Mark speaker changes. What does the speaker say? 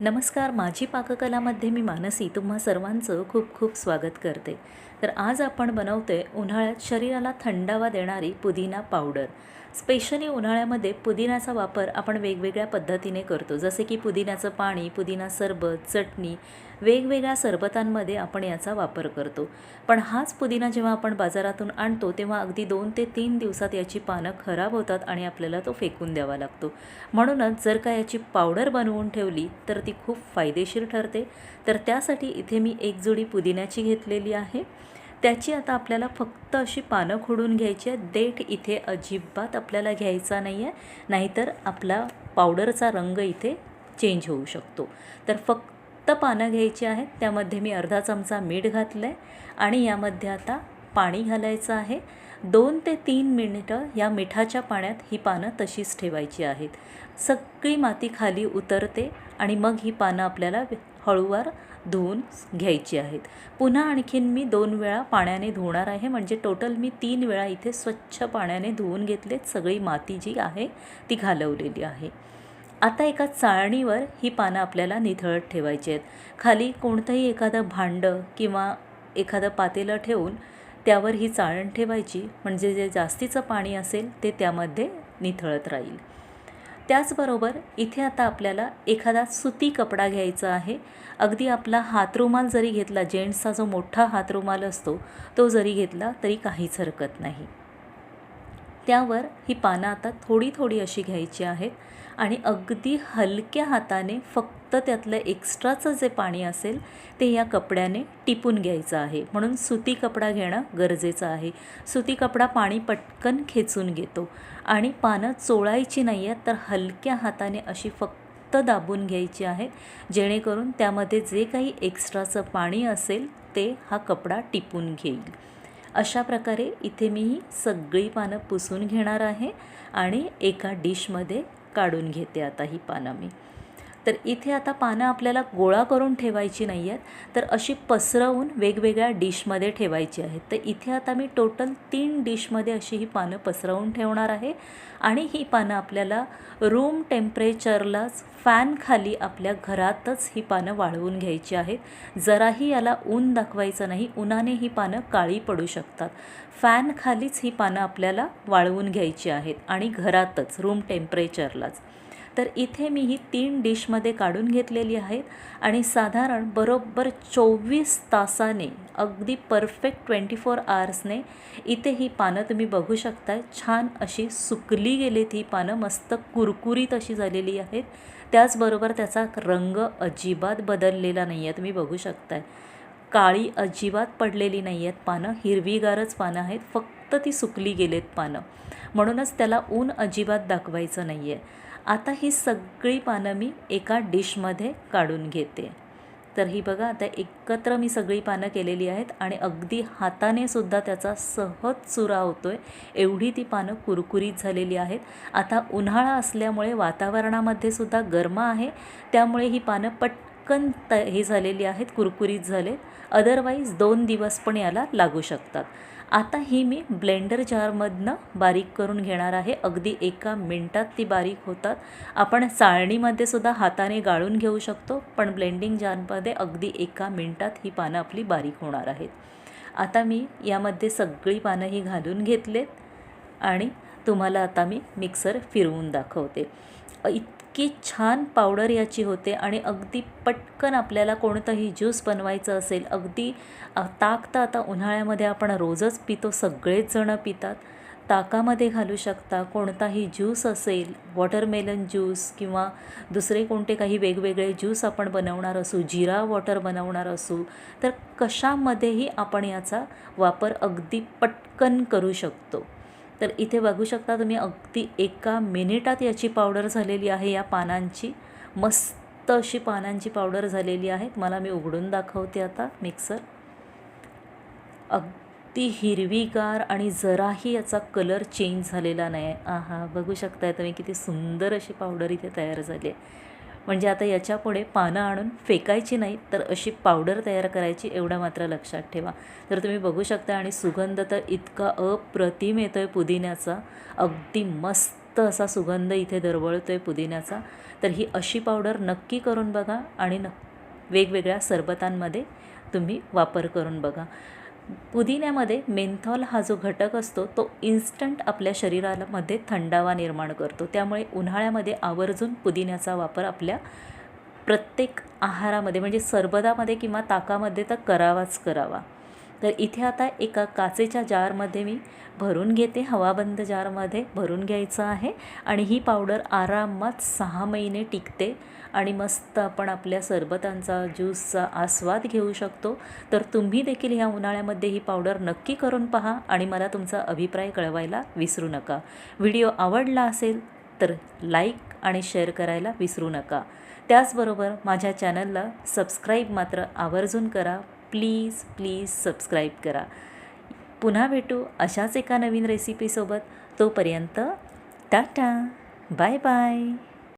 Speaker 1: नमस्कार माझी पाककलामध्ये मी मानसी तुम्हा सर्वांचं खूप खूप स्वागत करते. तर आज आपण बनवतोय उन्हाळ्यात शरीराला थंडावा देणारी पुदिना पावडर. स्पेशली उन्हाळ्यामध्ये पुदिन्याचा वापर आपण वेगवेगळ्या पद्धतीने करतो. जसे की पुदिन्याचं पाणी पुदिना सरबत चटणी वेगवेगळ्या सरबतांमध्ये आपण याचा वापर करतो. पण हाच पुदिना जेव्हा आपण बाजारातून आणतो तेव्हा अगदी दोन ते तीन दिवसात याची पानं खराब होतात आणि आपल्याला तो फेकून द्यावा लागतो. म्हणूनच जर का याची पावडर बनवून ठेवली तर ती खूप फायदेशीर ठरते. तर त्यासाठी इथे मी एक जोडी पुदिन्याची घेतलेली आहे. त्याची आता आपल्याला फक्त अशी पानं खोडून घ्यायची आहे देठ इथे अजिबात आपल्याला घ्यायचा नाही आहे नाहीतर आपला पावडरचा रंग इथे चेंज होऊ शकतो. तर फक्त पानं घ्यायची आहेत. त्यामध्ये मी अर्धा चमचा मीठ घातलं आहे आणि यामध्ये आता पाणी घालायचं आहे. दोन ते तीन मिनिटं या मिठाच्या पाण्यात ही पानं तशीच ठेवायची आहेत. सगळी माती खाली उतरते आणि मग ही पानं आपल्याला हळूवार धुवून घ्यायची आहेत. पुन्हा आणखीन मी दोन वेळा पाण्याने धुवणार आहे. म्हणजे टोटल मी तीन वेळा इथे स्वच्छ पाण्याने धुवून घेतलेत. सगळी माती जी आहे ती घालवलेली आहे. आता एका चाळणीवर ही पानं आपल्याला निथळत ठेवायची आहेत. खाली कोणतंही एखादं भांडं किंवा एखादं पातेलं ठेवून त्यावर ही चाळण ठेवायची. म्हणजे जे जास्तीचं पाणी असेल ते त्यामध्ये निथळत राहील. त्याचबरोबर इथे आता आपल्याला एखादा सुती कपडा घ्यायचा आहे. अगदी आपला हातरुमाल जरी घेतला जेंट्सचा जो मोठा हातरुमाल असतो तो जरी घेतला तरी काहीच हरकत नाही. त्यावर ही पानं आता थोडी थोडी अशी घ्यायची आहेत आणि अगदी हलक्या हाताने फक्त त्यातलं एक्स्ट्राचं जे पाणी असेल ते या कपड्याने टिपून घ्यायचं आहे. म्हणून सुती कपडा घेणं गरजेचं आहे. सुती कपडा पाणी पटकन खेचून घेतो. आणि पानं चोळायची नाही आहेत तर हलक्या हाताने अशी फक्त दाबून घ्यायची आहेत जेणेकरून त्यामध्ये जे काही एक्स्ट्राचं पाणी असेल ते हा कपडा टिपून घेईल. अशा प्रकारे इथे मी ही सगळी पानं पुसून घेणार आहे आणि एका डिशमध्ये काढून घेते आता ही पानं मी. तर इथे आता पानं आपल्याला गोळा करून ठेवायची नाही आहेत तर अशी पसरवून वेगवेगळ्या डिशमध्ये ठेवायची आहेत. तर इथे आता मी टोटल तीन डिशमध्ये अशी ही पानं पसरवून ठेवणार आहे आणि ही पानं आपल्याला रूम टेम्परेचरलाच फॅनखाली आपल्या घरातच ही पानं वाळवून घ्यायची आहेत. जराही याला ऊन दाखवायचं नाही उन्हाने ही पानं काळी पडू शकतात. फॅनखालीच ही पानं आपल्याला वाळवून घ्यायची आहेत आणि घरातच रूम टेम्परेचरलाच. तर इथे मी ही तीन डिशमध्ये काढून घेतलेली आहेत. आणि साधारण बरोबर चोवीस तासाने अगदी परफेक्ट ट्वेंटी फोर आवर्सने इथे ही पानं तुम्ही बघू शकताय. छान अशी सुकली गेलीत ही पानं मस्त कुरकुरीत अशी झालेली आहेत. त्याचबरोबर त्याचा रंग अजिबात बदललेला नाही आहे तुम्ही बघू शकताय. काळी अजिबात पडलेली नाही आहेत पानं हिरवीगारच पानं आहेत फक्त ती सुकली गेलेत पानं. म्हणूनच त्याला ऊन अजिबात दाखवायचं नाही आहे आता ही सगळी पानं मी एका डिशमध्ये काढून घेते. तर ही बघा आता एकत्र मी सगळी पानं केलेली आहेत आणि अगदी हाताने सुद्धा त्याचा सहज चुरा होतो आहे एवढी ती पानं कुरकुरीत झालेली आहेत. आता उन्हाळा असल्यामुळे वातावरणामध्ये सुद्धा गरमा आहे. त्यामुळे ही पानं पट पटकन त हे झालेली आहेत कुरकुरीत झाले. अदरवाईज दोन दिवस पण याला लागू शकतात. आता ही मी ब्लेंडर जारमधनं बारीक करून घेणार आहे. अगदी एका मिनटात ती बारीक होतात. आपण चाळणीमध्ये सुद्धा हाताने गाळून घेऊ शकतो पण ब्लेंडिंग जारमध्ये अगदी एका मिनटात ही पानं आपली बारीक होणार आहेत. आता मी यामध्ये सगळी पानं ही घालून घेतलेत आणि तुम्हाला आता मी मिक्सर फिरवून दाखवते. इत इतकी छान पावडर याची होते आणि अगदी पटकन आपल्याला कोणतंही ज्यूस बनवायचं असेल अगदी ताक तर आता उन्हाळ्यामध्ये आपण रोजच पितो सगळेच जणं पितात. ताकामध्ये घालू शकता कोणताही ज्यूस असेल वॉटरमेलन ज्यूस किंवा दुसरे कोणते काही वेगवेगळे ज्यूस आपण बनवणार असू जिरा वॉटर बनवणार असू तर कशामध्येही आपण याचा वापर अगदी पटकन करू शकतो. तर इथे बघू शकता तुम्ही अगदी एका मिनिटात याची पावडर झालेली आहे या पानांची. मस्त अशी पानांची पावडर झालेली आहे. मला मी उघडून दाखवते आता मिक्सर अगदी हिरवीगार आणि जराही याचा कलर चेंज झालेला नाही. आहा बघू शकताय तुम्ही किती सुंदर अशी पावडर इथे तयार झाली आहे. म्हणजे आता याच्यापुढे पानं आणून फेकायची नाहीत तर अशी पावडर तयार करायची एवढं मात्र लक्षात ठेवा. तर तुम्ही बघू शकता आणि सुगंध तर इतका अप्रतिम येतो आहे पुदिन्याचा. अगदी मस्त मस्त असा सुगंध इथे दरवळतो आहे पुदिन्याचा. तर ही अशी पावडर नक्की करून बघा आणि न वेगवेगळ्या सरबतांमध्ये तुम्ही वापर करून बघा. पुदिन्यामध्ये मेंथॉल हा जो घटक असतो तो इन्स्टंट आपल्या शरीरामध्ये थंडावा निर्माण करतो. त्यामुळे उन्हाळ्यामध्ये आवर्जून पुदिन्याचा वापर आपल्या प्रत्येक आहारामध्ये म्हणजे सरबदामध्ये किंवा ताकामध्ये तर करावाच करावा. तर इथे आता एका काचेच्या जारमध्ये मी भरून घेते हवाबंद जारमध्ये भरून घ्यायचं आहे. आणि ही पावडर आरामात सहा महिने टिकते आणि मस्त आपण आपल्या सरबतांचा ज्यूसचा आस्वाद घेऊ शकतो. तर तुम्ही देखील ह्या उन्हाळ्यामध्ये ही पावडर नक्की करून पहा आणि मला तुमचा अभिप्राय कळवायला विसरू नका. व्हिडिओ आवडला असेल तर लाईक आणि शेअर करायला विसरू नका. त्याचबरोबर माझ्या चॅनलला सबस्क्राईब मात्र आवर्जून करा. प्लीज प्लीज सबस्क्राईब करा. पुन्हा भेटू अशाच एका नवीन रेसिपीसोबत तोपर्यंत टाटा बाय बाय